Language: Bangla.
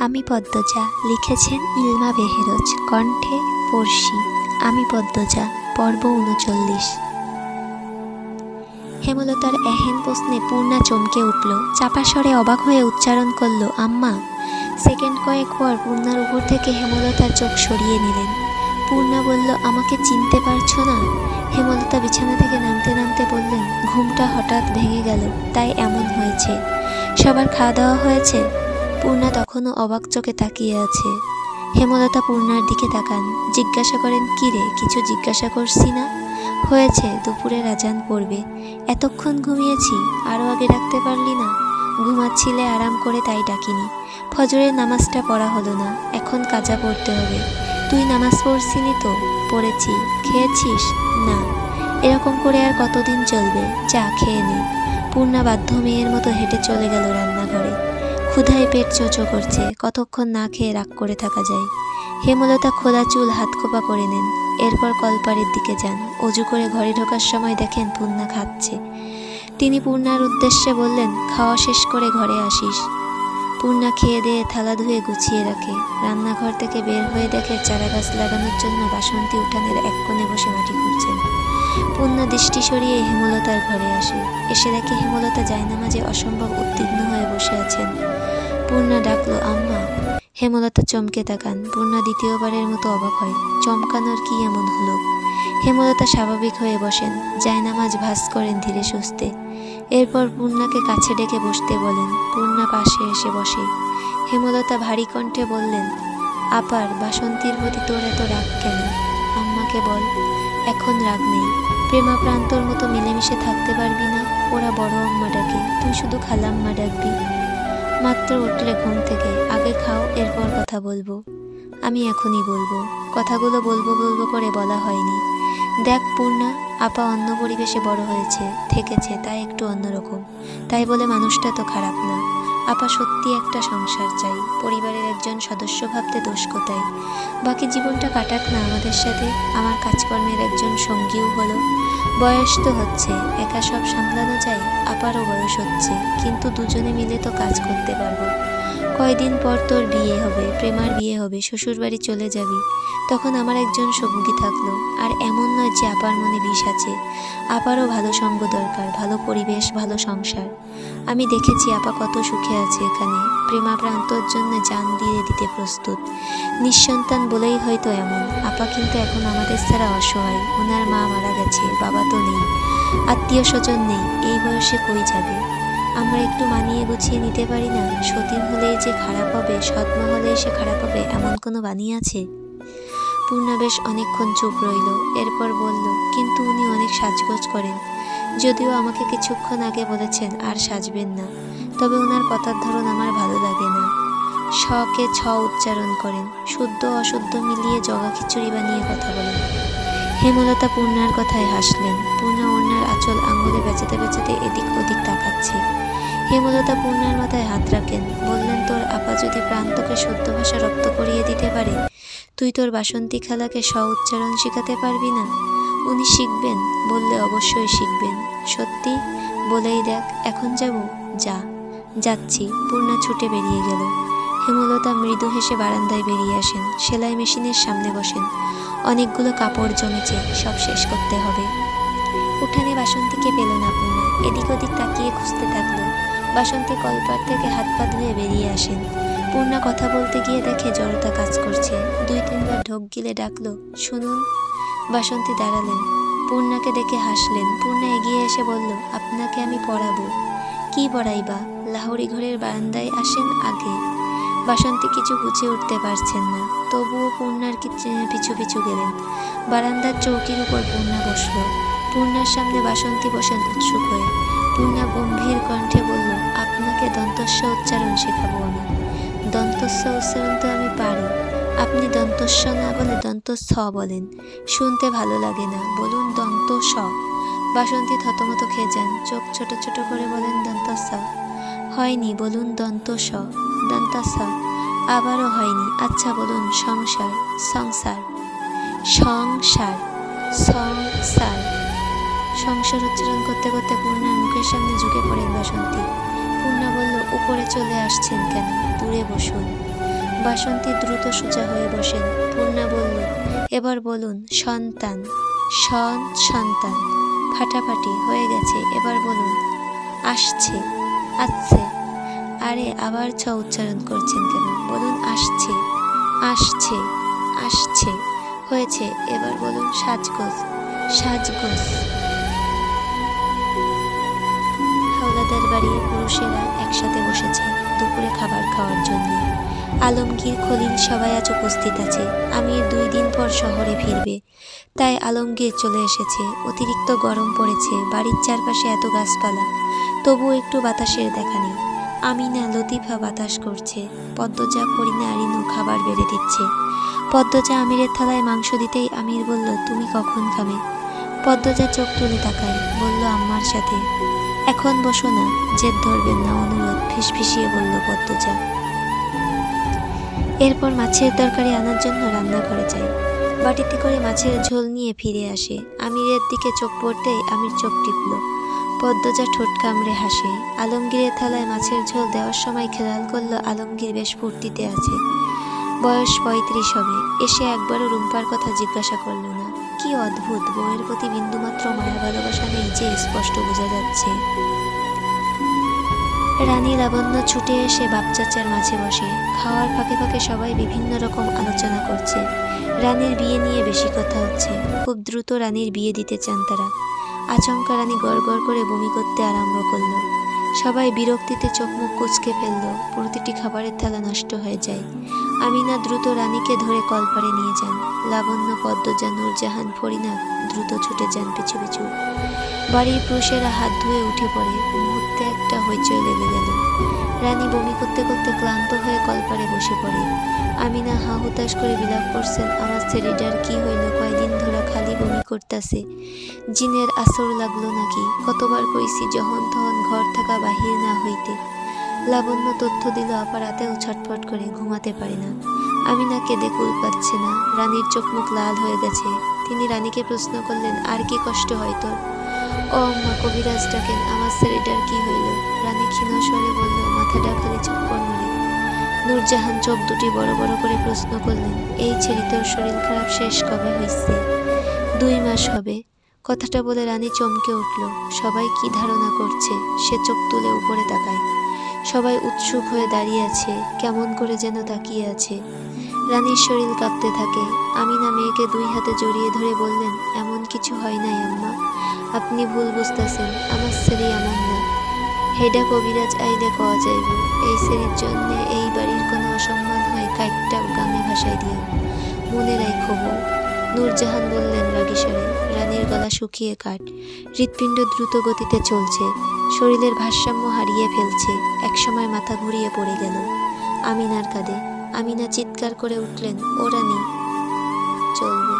আমি পদ্মজা লিখেছেন ইলমা বেহেরোজ, কণ্ঠে পড়শি। আমি পদ্মজা, পর্ব উনচল্লিশ। হেমলতার এহেন প্রশ্নে পূর্ণা চমকে উঠল, চাপা স্বরে অবাক হয়ে উচ্চারণ করল, আম্মা! সেকেন্ড কয়েক পর পূর্ণার উপর থেকে হেমলতার চোখ সরিয়ে নিলেন। পূর্ণা বলল, আমাকে চিনতে পারছ না? হেমলতা বিছানা থেকে নামতে নামতে বললেন, ঘুমটা হঠাৎ ভেঙে গেল, তাই এমন হয়েছে। সবার খাওয়া দাওয়া হয়েছে? পূর্ণা তখনও অবাক চোখে তাকিয়ে আছে। হেমলতা পূর্ণার দিকে তাকান। জিজ্ঞাসা করেন, কি রে, কিছু জিজ্ঞাসা করছি না? হয়েছে, দুপুরে রাজান পড়বে। এতক্ষণ ঘুমিয়েছি, আরও আগে ডাকতে পারলি না? ঘুমাচ্ছিলে, আরাম করে তাই ডাকিনি। ফজরের নামাজটা পড়া হলো না, এখন কাজা পড়তে হবে। তুই নামাজ পড়ছিলি তো, পড়েছি। খেয়েছিস? না। এরকম করে আর কতদিন চলবে? চা খেয়ে নে। পূর্ণা বাধ্য মেয়ের মতো হেঁটে চলে গেল রান্নাঘরে। ক্ষুধায় পেট চোচো করছে, কতক্ষণ না খেয়ে রাগ করে থাকা যায়। হেমলতা খোলা চুল, হাত খোপা করে নেন। এরপর কলপাড়ের দিকে যান। অজু করে ঘরে ঢোকার সময় দেখেন পূর্ণা খাচ্ছে। তিনি পূর্ণার উদ্দেশ্যে বললেন, খাওয়া শেষ করে ঘরে আসিস। পূর্ণা খেয়ে দিয়ে থালা ধুয়ে গুছিয়ে রাখে। রান্নাঘর থেকে বের হয়ে দেখে চারা গাছ লাগানোর জন্য বাসন্তী উঠানের এক কোণে পূর্ণা দৃষ্টি সরিয়ে হেমলতার ঘরে আসে। এসে দেখে হেমলতা জায়নামাজে অসম্ভব উদ্বিগ্ন হয়ে বসে আছেন। পূর্ণা ডাকলো, আম্মা। হেমলতা চমকে তাকান। পূর্ণা দ্বিতীয়বারের মতো অবাক হয়। চমকানোর কি এমন হলো? হেমলতা স্বাভাবিক হয়ে বসেন। জায়নামাজ ভাস করেন ধীরে সুস্থে। এরপর পূর্ণাকে কাছে ডেকে বসতে বলেন। পূর্ণা পাশে এসে বসে। হেমলতা ভারী কণ্ঠে বললেন, আপার বাসন্তীর প্রতি তোর এত রাগ কেন? আম্মাকে বল, এখন রাগ নেই। প্রেমা প্রান্তর মতো মিলেমিশে থাকতে পারবি না। ওরা বড় আম্মা ডাকে, তুই শুধু খালাম্মা ডাকবি। মাত্র উঠলে ঘুম থেকে, আগে খাও, এরপর কথা বলব। আমি এখনই বলব। কথাগুলো বলব বলব করে বলা হয়নি। দেখ পূর্ণা, আপা অন্য পরিবেশে বড় হয়েছে, থেকেছে, তাই একটু অন্যরকম। তাই বলে মানুষটা তো খারাপ না। আপা সত্যি একটা সংসার চাই, পরিবারের একজন সদস্য ভাবতে দোষ কোথায়? বাকি জীবনটা কাটাক না আমাদের সাথে, আমার কাজকর্মের একজন সঙ্গীও হলো। বয়স তো হচ্ছে, একা সব সামলানো যায়, আপারও বয়স হচ্ছে, কিন্তু দুজনে মিলে তো কাজ করতে পারব। কয়দিন পর তোর বিয়ে হবে, প্রেমার বিয়ে হবে, শ্বশুরবাড়ি চলে যাবি। তখন আমার একজন সঙ্গী থাকল, আর এমন নয় যে আপার মনে বিষ আছে। আপারও ভালো সঙ্গ দরকার, ভালো পরিবেশ, ভালো সংসার। আমি দেখেছি আপা কত সুখে আছে এখানে। প্রেমা প্রান্তর জন্য জান দিয়ে দিতে প্রস্তুত। নিঃসন্তান বলেই হয়তো এমন। আপা কিন্তু এখন আমাদের ছাড়া অসহায়। ওনার মা মারা গেছে, বাবা তো নেই। আত্মীয় স্বজন নেই। এই বয়সে কই যাবে? আমরা একটু মানিয়ে গুছিয়ে নিতে পারি না। সতীন হলেই যে খারাপ হবে, সৎমা হলেই সে খারাপ হবে, এমন কোনো বাণী আছে? পূর্ণা বেশ অনেকক্ষণ চুপ রইল, এরপর বলল, কিন্তু উনি অনেক সাজগোজ করেন। যদিও আমাকে কিছুক্ষণ আগে বলেছেন আর সাজবেন না, তবে ওনার কথার ধরন আমার ভালো লাগে না। শকে ছ উচ্চারণ করেন, শুদ্ধ অশুদ্ধ মিলিয়ে জগা খিচুড়ি বানিয়ে কথা বলেন। হেমলতা পূর্ণার কথায় হাসলেন। পূর্ণা ওনার আঁচল আঙুলে বেচাতে বেচাতে এদিক ওদিক তাকাচ্ছে। হেমলতা পূর্ণার মাথায় হাত রাখেন। বললেন, তোর আপা যদি প্রান্তকে শুদ্ধ ভাষা রপ্ত করিয়ে দিতে পারে, তুই তোর বাসন্তী খালাকে স্ব উচ্চারণ শেখাতে পারবি না? উনি শিখবেন, বললে অবশ্যই শিখবেন। সত্যি? বলেই দেখ, এখন যাব? যা। যাচ্ছি। পূর্ণা ছুটে বেরিয়ে গেল। হেমলতা মৃদু হেসে বারান্দায় বেরিয়ে আসেন। সেলাই মেশিনের সামনে বসেন। অনেকগুলো কাপড় জমেছে, সব শেষ করতে হবে। উঠানে বাসন্তীকে পেল না পূর্ণা এদিক ওদিক তাকিয়ে খুঁজতে থাকল। বাসন্তী কলপার থেকে হাত পা ধুয়ে বেরিয়ে আসেন। পূর্ণা কথা বলতে গিয়ে দেখে জড়তা কাজ করছে। দুই তিনবার ঢোক গিলে ডাকলো, শুনুন। বাসন্তী দাঁড়ালেন। পূর্ণাকে দেখে হাসলেন। পূর্ণা এগিয়ে এসে বলল, আপনাকে আমি পড়াবো। কি পড়াইবা? লাহোরি ঘরের বারান্দায় আসেন আগে। বাসন্তী কিছু বুঝে উঠতে পারছেন না। তবুও পূর্ণার পিছু পিছু গেলেন। বারান্দার চৌকির উপর পূর্ণা বসল। পূর্ণার সামনে বাসন্তী বসেন উৎসুক হয়ে। পূর্ণা গম্ভীর কণ্ঠে বলল, আপনাকে দন্তস্ব উচ্চারণ শেখাবো আমি। দন্তস্ব উচ্চারণ তো আমি পারি। আপনি দন্তস্ব না বলে দন্তস্থ বলেন। শুনতে ভালো লাগে না। বলুন দন্ত স বাসন্তী থতমত খেয়ে যান। চোখ ছোট ছোট করে বলেন, দন্তস্ব। হয়নি, বলুন দন্ত স আবারও হয়নি। আচ্ছা বলুন, সংসার সংসার। সংসার সংসার। সংসার উচ্চারণ করতে করতে পূর্ণার মুখের সামনে ঝুঁকে পড়েন বাসন্তী। পূর্ণা বলল, উপরে চলে আসছেন কেন? দূরে বসুন। বাসন্তী দ্রুত সোজা হয়ে বসেন। পূর্ণা বলল, এবার বলুন, সন্তান, সন, সন্তান, ফাটাফাটি হয়ে গেছে। এবার বলুন, আসছে আসছে। আরে আবার ছ উচ্চারণ করছেন কেন? বলুন, আসছে আসছে আসছে। হয়েছে, এবার বলুন, সাজগোজ সাজগোজ। হাওলাদার বাড়ির পুরুষেরা একসাথে বসেছে দুপুরে খাবার খাওয়ার জন্য। আলমগীর, খলিল সবাই আজ উপস্থিত আছে। আমির দুই দিন পর শহরে ফিরবে। তাই আলমগীর চলে এসেছে। অতিরিক্ত গরম পড়েছে, বাড়ির চারপাশে এত গাছপালা। তবুও একটু বাতাসের দেখা নেই। আমিনা লতিফা বাতাস করছে। পদ্মজা করিনা আরিনু খাবার বেড়ে দিচ্ছে। পদ্মজা আমিরের থালায় মাংস দিতেই আমির বলল, তুমি কখন খাবে? পদ্মজা চোখ তুলে তাকায়, বলল, আম্মার সাথে। এখন বসো না, জেদ ধরবেন না, অনুরোধ ফিসফিসিয়ে বলল পদ্মজা। এরপর মাছের তরকারি আনার জন্য রান্না করে যায়। বাটিতে করে মাছের ঝোল নিয়ে ফিরে আসে। আমিরের দিকে চোখ পড়তেই আমির চোখ টিপল। পদ্মজা ঠোঁট কামড়ে হাসে। আলমগীরের থালায় মাছের ঝোল দেওয়ার সময় খেয়াল করল আলমগীর বেশ ফুর্তিতে আছে। বয়স পঁয়ত্রিশ হবে। এসে একবারও রুম্পার কথা জিজ্ঞাসা করল না। কি অদ্ভুত, বউয়ের প্রতি বিন্দুমাত্র মায়া ভালোবাসা নেই যে স্পষ্ট বোঝা যাচ্ছে। রানী লাবণ্য ছুটে এসে বাপচাচার মাঝে বসে। খাওয়ার ফাঁকে ফাঁকে সবাই বিভিন্ন রকম আলোচনা করছে। রানীর বিয়ে নিয়ে বেশি কথা হচ্ছে। খুব দ্রুত রানীর বিয়ে দিতে চান তারা। আচমকা রানী গড় করে বমি করতে আরম্ভ করল। সবাই বিরক্তিতে চোখ মুখ কুচকে ফেলল। প্রতিটি খাবারের থালা নষ্ট হয়ে যায়। আমিনা দ্রুত রানীকে ধরে কলপারে নিয়ে যান। লাবণ্য পদ্ম পদ্মজা, নূরজাহান, ফরিনা দ্রুত ছুটে যান পিছু পিছু। বাড়ির পুরুষেরা হাত ধুয়ে উঠে পড়ে। মুহূর্তে একটা হইচই লেগে গেল। রানী বমি করতে করতে ক্লান্ত হয়ে কলপারে বসে পড়ে। আমিনা হা হুতাশ করে বিলাপ করছেন আমার ছেলেটার কি হইল? কয়দিন ধরে খালি বমি করতেছে। জিনের আসর লাগল নাকি? কতবার কইছি যখন তখন ঘর থাকা বাহির না হইতে। লাবণ্য তথ্য দিল আপা রাতেও ছটফট করে, ঘুমাতে পারে না। আমিনা কেঁদে কুল পাচ্ছে না। রানীর চোখ মুখ লাল হয়ে গেছে। তিনি রানীকে প্রশ্ন করলেন, আর কি কষ্ট হয় তোর? ও আম্মা, কবিরাজ ডাকেন আমার ছেলেটার কি হইল? রানী ক্ষীণ স্বরে বলল মাথাটা খালি চক্কর মারে। নূরজাহান চোখ দুটি বড় বড় করে প্রশ্ন করলেন, এই ছেলে তোর শরীর খারাপ শেষ কবে হয়েছে দুই মাস হবে। কথাটা বলে রানী চমকে উঠল। সবাই কি ধারণা করছে, সে চোখ তুলে উপরে তাকায়। সবাই উৎসুক হয়ে দাঁড়িয়ে আছে, কেমন করে যেন তাকিয়ে আছে। রানীর শরীর কাঁপতে থাকে। আমিনা মেয়েকে দুই হাতে জড়িয়ে ধরে বললেন, এমন কিছু হয় নাই, আম্মা। আপনি ভুল বুঝতেছেন। আমার ছেলে এমন না হেডা কবিরাজ আইলে কওয়া যাইব এই শ্রেণির জন্য এই বাড়ির কোনো অসম্মান হয়, কাইটটা গানে ভাষায় দিয়া মনে রাখো বউ, নূরজাহান বললেন রাগী স্বরে রানীর গলা শুকিয়ে কাট হৃৎপিণ্ড দ্রুত গতিতে চলছে, শরীরের ভারসাম্য হারিয়ে ফেলছে, একসময় মাথা ঘুরিয়ে পড়ে গেল। আমিনার কাঁধে, আমিনা চিৎকার করে উঠলেন, ও রানী, চলবে।